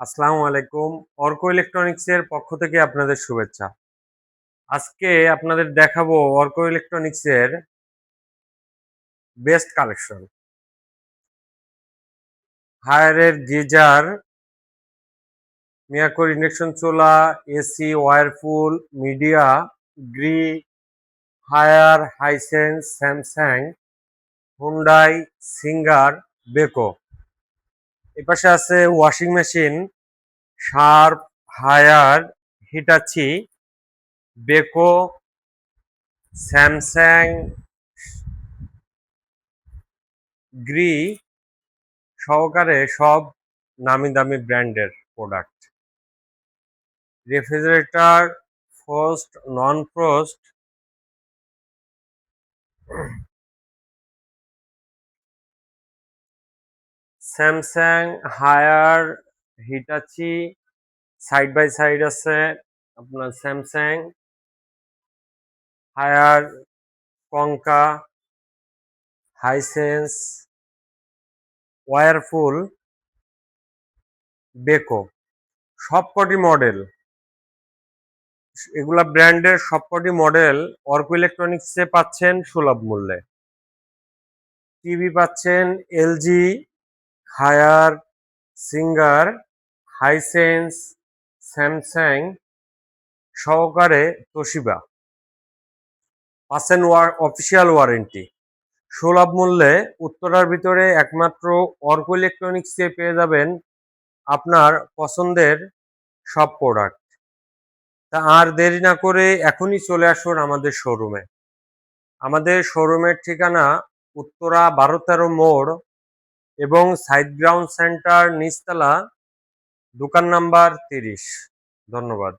আসসালামু আলাইকুম। অর্ক ইলেকট্রনিক্সের পক্ষ থেকে আপনাদের শুভেচ্ছা। আজকে আপনাদের দেখাবো অর্ক ইলেকট্রনিক্সের বেস্ট কালেকশন হায়ারের গিজার মিয়াকোর ইন্ডাকশন চোলা AC Whirlpool Midea Gree Haier Hisense Samsung Hyundai Singer Beko এপাশে আছে washing machine Sharp Haier Hitachi Beko Samsung Gree সহকারে সব নামি দামি ব্র্যান্ডের product refrigerator frost non frost Samsung Haier Hitachi side by side আছে আপনার Samsung Haier Konka Hisense Whirlpool Beko সবকটি মডেল এগুলা ব্র্যান্ডের সবকটি মডেল অর্ক ইলেকট্রনিক্সে পাচ্ছেন সুলভ মূল্যে। টিভি পাচ্ছেন LG Haier Singer, Hisense, Samsung, সহকারে তোশিবা। পাচ্ছেন ওয়ার অফিসিয়াল ওয়ারেন্টি। সুলভ মূল্যে উত্তরার ভিতরে একমাত্র অর্ক ইলেকট্রনিক্সে পেয়ে যাবেন আপনার পছন্দের সব প্রোডাক্ট। তা আর দেরি না করে এখনই চলে আসুন আমাদের শোরুমে। আমাদের শোরুমের ঠিকানা উত্তরা বারো তেরো মোড় এবং সাইড গ্রাউন্ড সেন্টার নিচতলা দোকান নাম্বার তিরিশ। ধন্যবাদ।